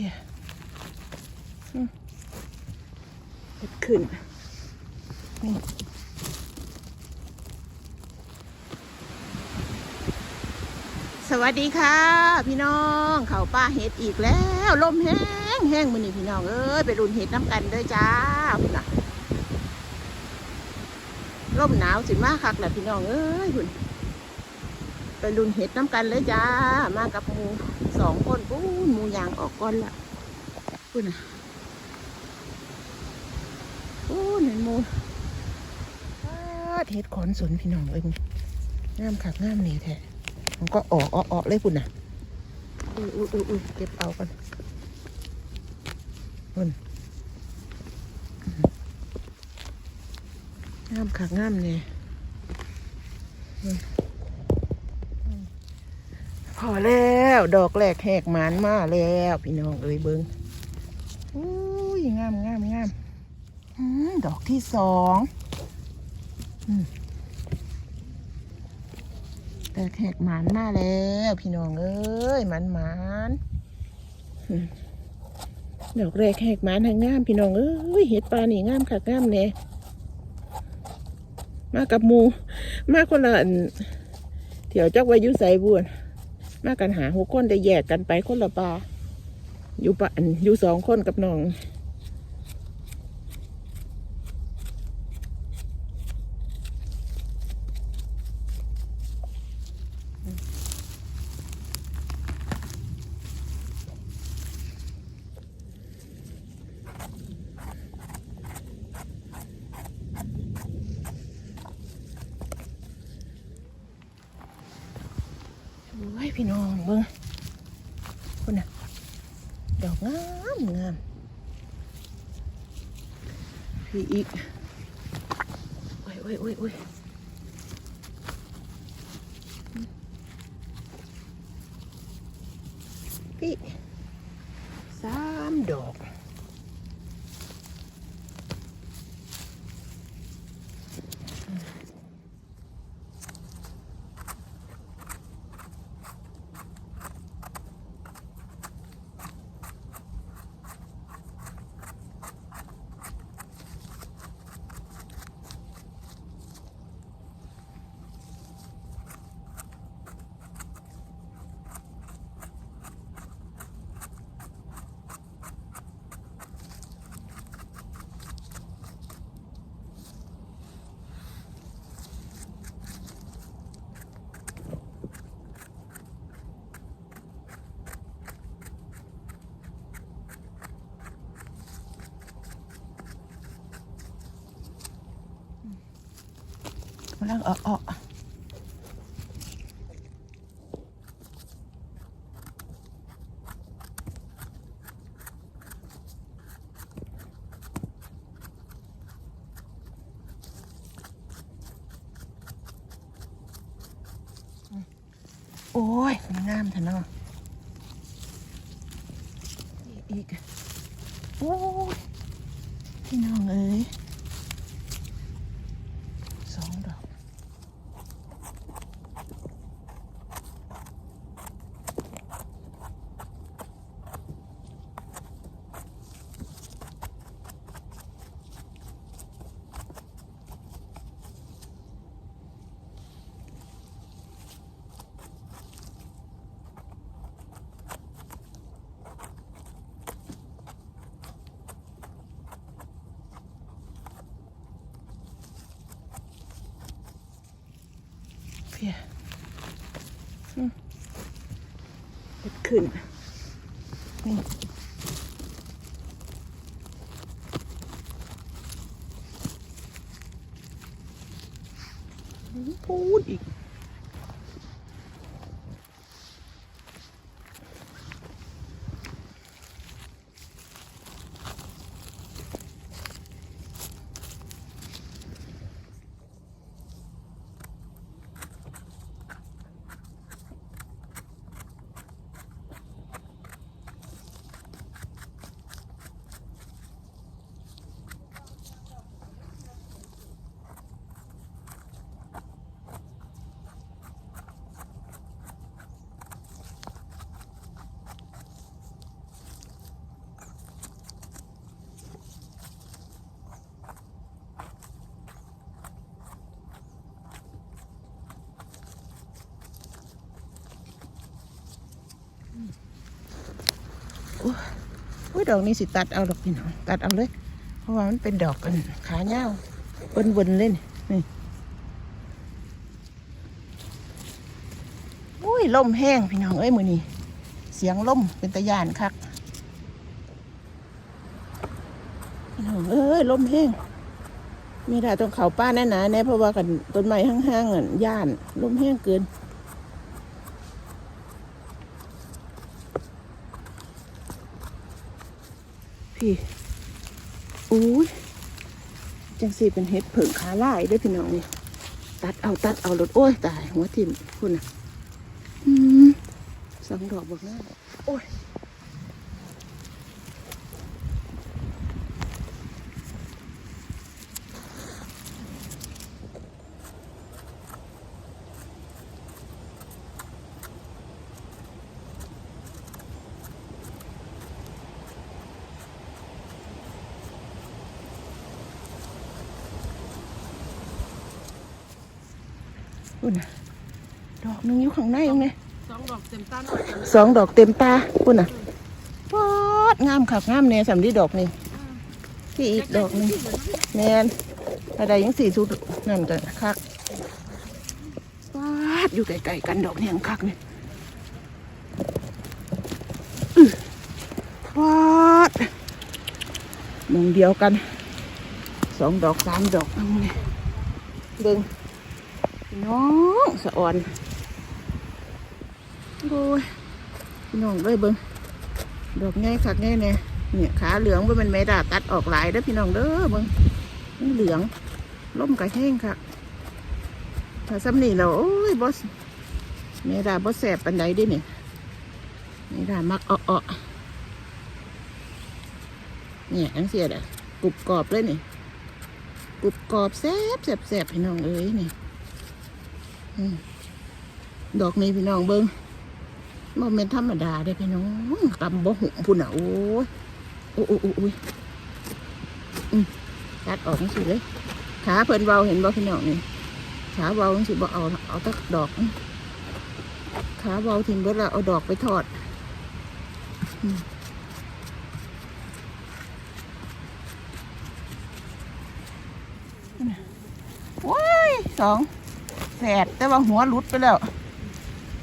พียอืมเห็ดขึ้นนี่สวัสดีค่ะ พี่น้องเขาป้าเห็ดอีกแล้วลมแห้งแห้งมือนี่พี่น้องเอ้ยไปรุนเห็ดน้ำกันเด้อจ้าพุ่นน่ะลมหนาวสิมาคักแหละพี่น้องเอ้ยพุ่น ไปรุนเห็ดน้ำกันเลยจ้า มากับหมูสองคนปุ้หมูยางออกก่อนละพุ่นะปุ้นเห็นหมูเห็ดขอนสนพี่น้องเอ้ยงามคักงามนี่แท้มันก็ออกออกออกเลยพุ่นน่ะอุ้ยอุ้ยอุ้ยอุ้ยเก็บเอากันพุ่นงามขางามเนี่ย พอแล้ว ดอกแรกแหกหมานมาแล้ว พี่น้องเอ้ยเบิงอุ้ยงามงามงามดอกที่สองแต่แขกหมานมาแล้ว พี่น้องเอ้ยหมันหมานดอกแรกแขกหมานทางงาม พี่น้องเอ้ยเห็ดปลานี่งามค่ะงามเนี่ยมากับมู มาคนละเที่ยวจักวายุใสบุญ มากันหาหกคนได้แยกกันไปคนละปลาอยู่ปะอันอยู่สองคนกับน้อง พี่น้องเบิ้งคุณน่ะดอกงามงามพี่อีกโอ้ยโอ้ยโอ้ยโอ้ยพี่สามดอก ลังออกออโอ้ยงามท่านเนาะอีกอีกโอ้ยพี่น้องเอ้ยสองดอก เพียอืมเห็ด ขึ้นนี่พูดอีก อุ้ยดอกนี้สิตัดเอาดอกพี่น้องตัดเอาเลย เพราะว่ามันเป็นดอกกันขาเน่าวเบิ้นเบิ้นๆเลยนี่นี่อุ้ยลมแห้งพี่น้องเอ้ยมือนี้เสียงลมเป็นตะยานคักพี่น้องเอ้ยลมแห้งมีได้ตรงเขาป้าแน่นะแน่เพราะว่ากันต้นไม้ห้างๆอะย่านลมแห้งเกิน พี่อู้ยจังสีเป็นเห็ดเผิงขาลายด้วยพี่น้องนี่ตัดเอาตัดเอารถโอ้ยตายหัวทิ่มคุณน่ะอืมสองดอกบอกหน้าโอ้ย คุณน่ะดอกหนึงอยู่ข้างในตรงนี้สองดอกเต็มต้นหน่อยสองดอกเต็มตาคุณน่ะปอดงามคักงามแน่สำลีดอกนี่ที่อีกดอกหนึงแมนอะไรยังสี่ชุดนั่นกันคักปาดอยู่ไกลๆกันดอกเนี่ยคักนี่อื้อปาดมองเดียวกันสองดอกสามดอกนั่นนี่เบิ่งพี่ น้องสะอ่อนโอ้ยพี่น้องเลยเบิ้งดอกง่ายคักง่ายเนี่ยเนี่ยขาเหลืองว่ามันไม่ได้ตัดออกหลายเด้อพี่น้องเด้อเบิ้งเหลืองล่มกระแห้งค่ะถ้าซ้ำนี่เราโอ้ยบอสไม่ด้บอสแสบปันใดดิเนี่ยไม่ด้มักเอ้อเนี่ยอังเสียดอะกรุบกรอบเลยนี่กรุบกรอบแซ่บแซ่บแซ่บพี่น้องเอ้ยนี่ ดอกนี้พี่น้องเบิ้งโมเมนธรรมดาได้พี่น้องกำบ่หุงพุ่นอะโอ้ยโอ้ยโอ้ยตัดออกจังสิเลยขาเพิ่นเบาเห็นบ่พี่น้องนี่ขาเบาสิบ่เอาเอาตักดอกขาเบาทิ้งเบิดล้วเอาดอกไปทอดอืมโอ้ยสอง แฝดแต่ว่าหัวหลุดไปแล้ว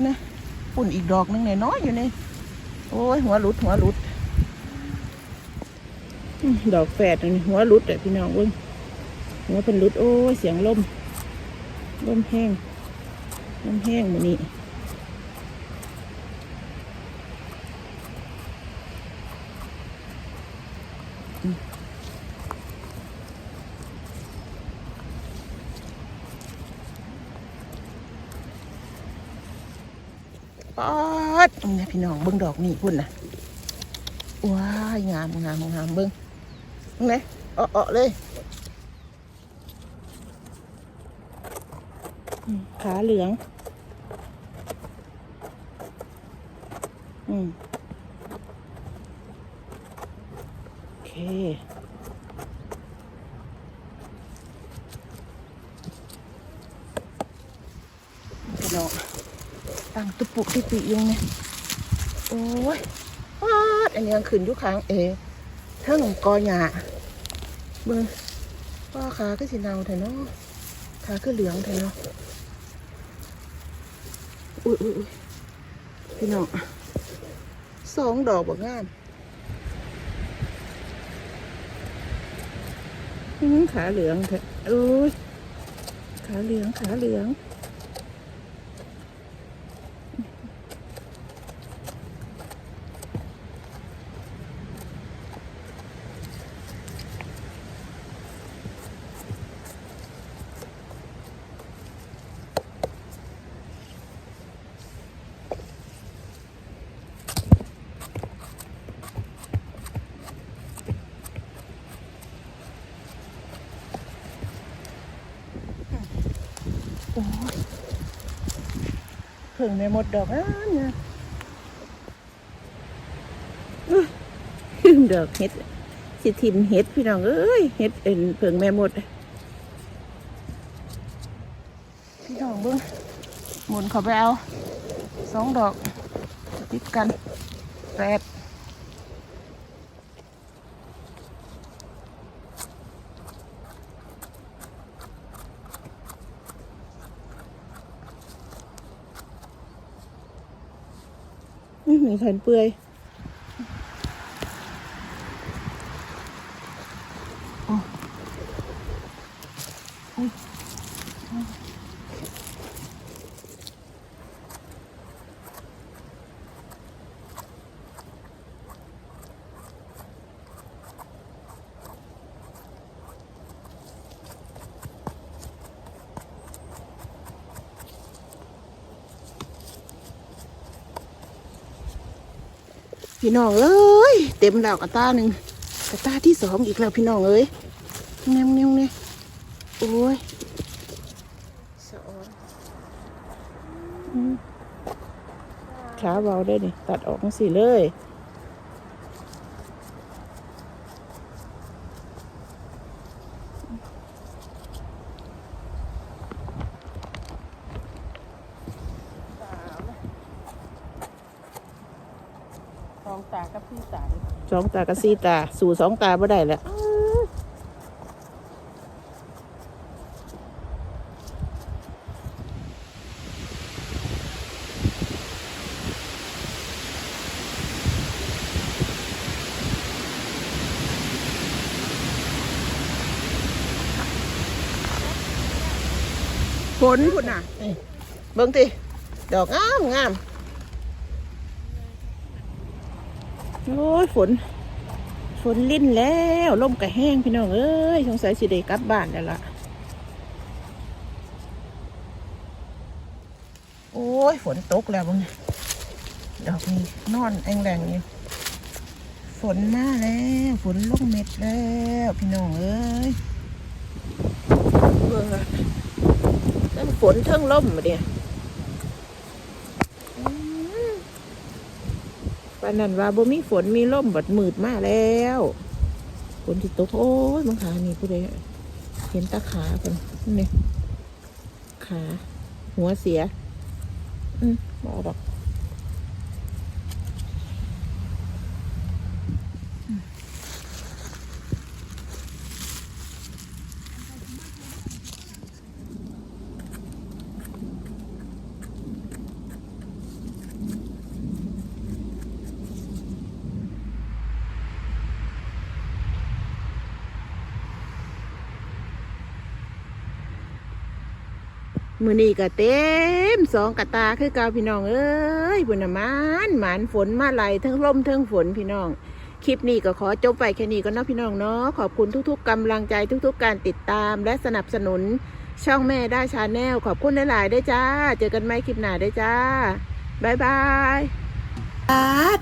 นะปุ่นอีกดอกหนึงเนี่ยน้อยอยู่นี่โอ้ยหัวหลุดหัวหลุด ดอกแฝดนี่หัวหลุดอะพี่น้องเว้ยหัวเป็นหลุดโอ้ยเสียงลมลมแห้งลมแห้งมือนี้อืมปอ ดเนี่ยพี่น้องเบิ้งดอกนี่พุ่นนะว้ายงามงามงามเบิ้งเบิ้งเลยเออเลยขาเหลือง อืมโอเคพี่น้องตั้งตุปุตุปิอยังไง โอ้ยปาดอันนี้ยังขึ้นยู่ข้างเอเทั้งกอหญ้าเบิ่งป้าขาก็สิเนาแท้เนาะขาก็เหลืองแท้เนาะอุ้ยอุ้ยอุ้ยพี่น้องสองดอกบักงามขาเหลืองแท้อุ้ยขาเหลืองขาเหลือง อ้ยเพิ่งในหมดดอกอะเนี่ยอื้อดอกเห็ด สิทิมเห็ดพี่น้องเอ้ยเห็ดเอ็นเพิ่งแม่หมด พี่น้องเบิ้งหมุนเขาไปเอาสองดอกติดกันแปด นี่มีแขนเปื่อย พี่น้องเอ้ยเต็มแล้วกระตาหนึ่งกระตาที่สองอีกแล้วพี่น้องเอ้ยเงี้ยเงี้ยเนี้ยโอ้ยสะออนขาเบาได้นี่ตัดออกมาสิเลย สองตากับพี่ตาสองตากับสี่ตา สู่สองตาบ่ได้แล้วฝนพุ่นน่ะนี่เบิ่งติดอกงามงาม โอ้ยฝน ฝนลิ้นแล้วลมกระแห้งพี่น้องเอ้ยสงสัยสิได้กลับบ้านแล้วล่ะ โอ้ยฝนตกแล้วบ้างดอกนี้นอนแองแรงอยู่ฝนมาแล้วฝนลงเม็ดแล้วพี่น้องเอ้ยเบิ่อทั้งฝนทั้งลมมาเนี่ยอืม ปานนั้นว่าบ่มีฝนมีลมบัดมืดมาแล้วฝนที่ตกโอ้ยมังขานี่ผู้ใดเห็นตาขาเป็นนี่ขา หัวเสีย อืมบอกดอก มือนี้ก็เต็มสองกระตาคือเกาพี่น้องเอ้ยบุญมานหมานฝนมาไหลทั้งลมทั้งฝนพี่น้อง คลิปนี้ก็ขอจบไปแค่นี้ก็เนาะพี่น้องเนาะขอบคุณทุกๆกำลังใจทุกๆ การติดตามและสนับสนุนช่องแม่ได้ชาแนลขอบคุณหลายๆได้จ้า เจอกันไหมคลิปหน้าได้จ้าบายบาย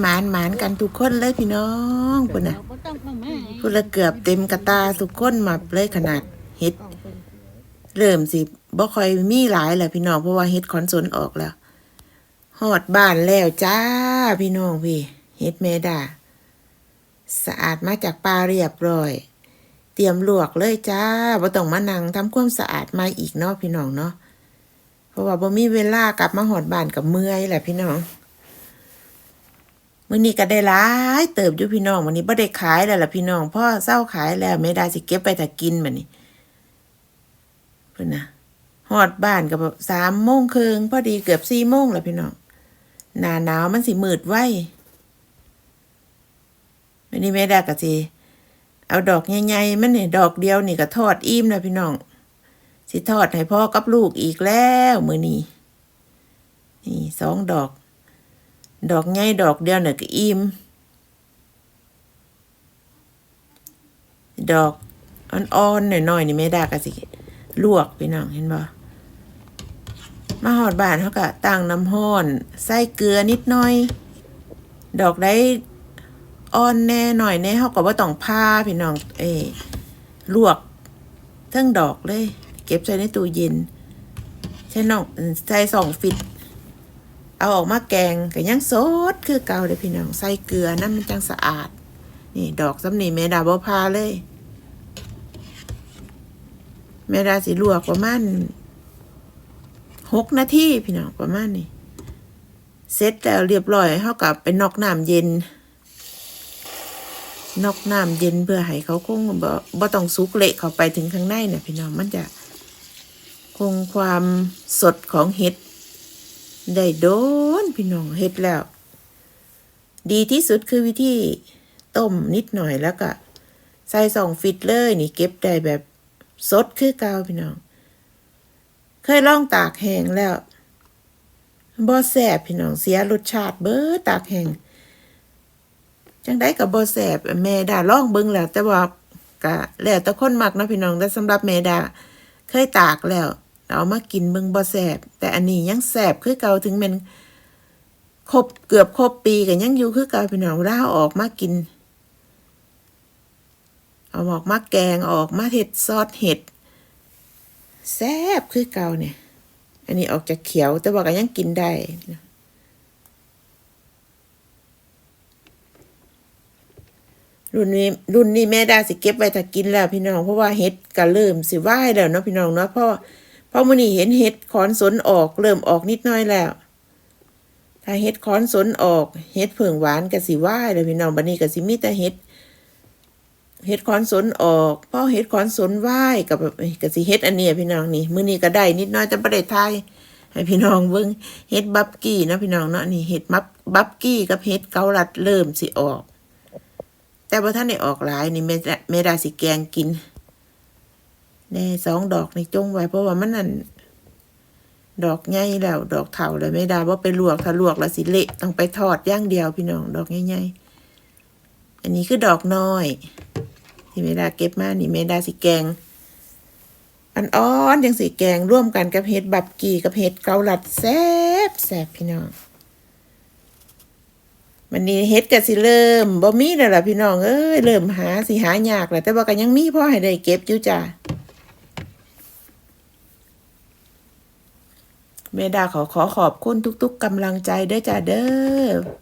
หมานหมานกันทุกคนเลยพี่น้องคุณนะบ่ต้องมาแม่พูดละเกือบเต็มกระตาทุกคนมาเลยขนาดเฮ็ดเริ่มสิ บ่ค่อยมีหลายแหละพี่น้องเพราะว่าเฮ็ดคอนโซลออกแล้วฮอดบ้านแล้วจ้าพี่น้องพี่เฮ็ดเมดาสะอาดมาจากป่าเรียบร้อย เตรียมลวกเลยจ้าบ่ต้องมานั่งทำความสะอาดมาอีกเนาะพี่น้องเนาะเพราะว่าบ่มีเวลากลับมาหอดบ้านกับเมื่อยแหละพี่น้องมื้อนี้ก็ได้หลายเติบอยู่พี่น้องวันนี้บ่ได้ขายแล้วล่ะพี่น้องพ่อเศร้าขายแล้วไม่ได้สิเก็บไปถ้ากินบัดนี้เพิ่นนะ ฮอดบ้านก็แบบสามโมงครึ่งพอดีเกือบสี่โมงแล้วพี่น้องหนาหนาวมันสิมืดไว้วันนี้แม่ได้กะสิเอาดอกใหญ่ๆมันเนี่ยดอกเดียวนี่ก็ทอดอิ่มแล้วพี่น้องสิทอดให้พ่อกับลูกอีกแล้วมือนี้นี่สองดอก ดอกใหญ่ดอกเดียวเนี่ยก็อิ่มดอกอ่อนๆหน่อยๆนี่แม่ได้กะสิลวกพี่น้องเห็นบ่ มาหอดบานเขาก็ตั้งน้ำห้อน ใส่เกลือนิดหน่อย ดอกได้อ่อนแน่หน่อยแน่เขาก็บ่าต้องพาพี่น้อง เอ้ลวกทั้งดอกเลย เก็บใส่ในตู้เย็นใช่น้องใส่สองฟิตเอาออกมาแกงก็ยังสดคือเก่าเลยพี่น้องใส่เกลือน้ำมันจังสะอาด นี่ดอกสำนีแม่ดาบ่พาเลยแม่ดาสิลวกประมาณ หกนาทีพี่น้องประมาณนี้เสร็จแล้วเรียบร้อยเฮากับไปนอกน้ำเย็นนอกน้ำเย็นเพื่อให้เขาคงบ่บ่ต้องสุกเละเข้าไปถึงข้างในน่ะพี่น้องมันจะคงความสดของเห็ดได้โดนพี่น้องเห็ดแล้ว ดีที่สุดคือวิธีต้มนิดหน่อยแล้วก็ใส่สองฟิตเลยนี่เก็บได้แบบสดคือเก่าพี่น้อง ยล่องตากแห้งแล้วบ่แสบพี่น้องเสียรสชาติเบ้อตากแห้งจังได้กับบ่แสบแม่ดาล่องเบิ่งแล้ว แต่ว่าก็แล้วแต่คนมักนะพี่น้องแต่สำหรับแม่ดาเคยตากแล้วเอามากินเบิ่งบ่แสบแต่อันนี้ยังแสบคือเก่าถึงแมันครบเกือบครบปีก็ยังอยู่คือเก่าพี่น้องเวลาอาออกมากินเอาออกมาแกงออกมาเห็ดซอสเห็ด แซ่บคือเก่าเนี่ย อันนี้ออกจากเขียวแต่ว่าก็ยังกินได้รุ่นนี้รุ่นนี้แม่ดาสิเก็บไว้ถ้ากินแล้วพี่น้อง เพราะว่าเห็ดก็เริ่มสิว่ายแล้วเนาะพี่น้องเนาะเพราะเพราะมื้อนี้เห็นเห็ดขอนสนออกเริ่มออกนิดหน้อยแล้ว ถ้าเห็ดขอนสนออกเห็ดเผิ่งหวานก็สิว่ายแล้วพี่น้องบัดนี้ก็สิมีแต่เห็ด เห็ดขอนสนออกพ่อเห็ดขอนสนไหว้กับกับสิเห็ดอันเนี้ยพี่น้องนี่มื้อนี้ก็ได้นิดน้อยจะประเด็ไทยให้พี่น้องเบิ่งเห็ดบับกี้นะพี่น้องเนาะนี่เห็ดมับบับกี้กับเห็ดเกาลัดเริ่มสิออก แต่ว่าท่านได้ออกหลายนี่แม่ดาแม่ดาสิแกงกินแน่สองดอกในจงไว้เพราะว่ามันนั่นดอกใหญ่แล้ว ดอกเถาแล้วแม่ไดาว่าไปลวกถ้าลวกแล้วสิเละต้องไปทอดย่างเดียวพี่น้อง ดอกใหญ่ๆ อันนี้คือดอกน้อยที่เมดาเก็บมานี่เมดาสิแกงอันอ้อนยังสีแกงร่วมกันกับเห็ดบับกี่กับเห็ดเกาลัดแซ่บแซ่บพี่น้องวันนี้เห็ดก็สิเริ่มบ่มีแล้วล่ะพี่น้องเอ้ยเริ่มหาสิหายากแหละแต่ว่าก็ยังมีพ่อให้ได้เก็บอยู่จ้ะเมดาขอขอขอบคุณทุก ๆกำลังใจด้อจ้าเด้อ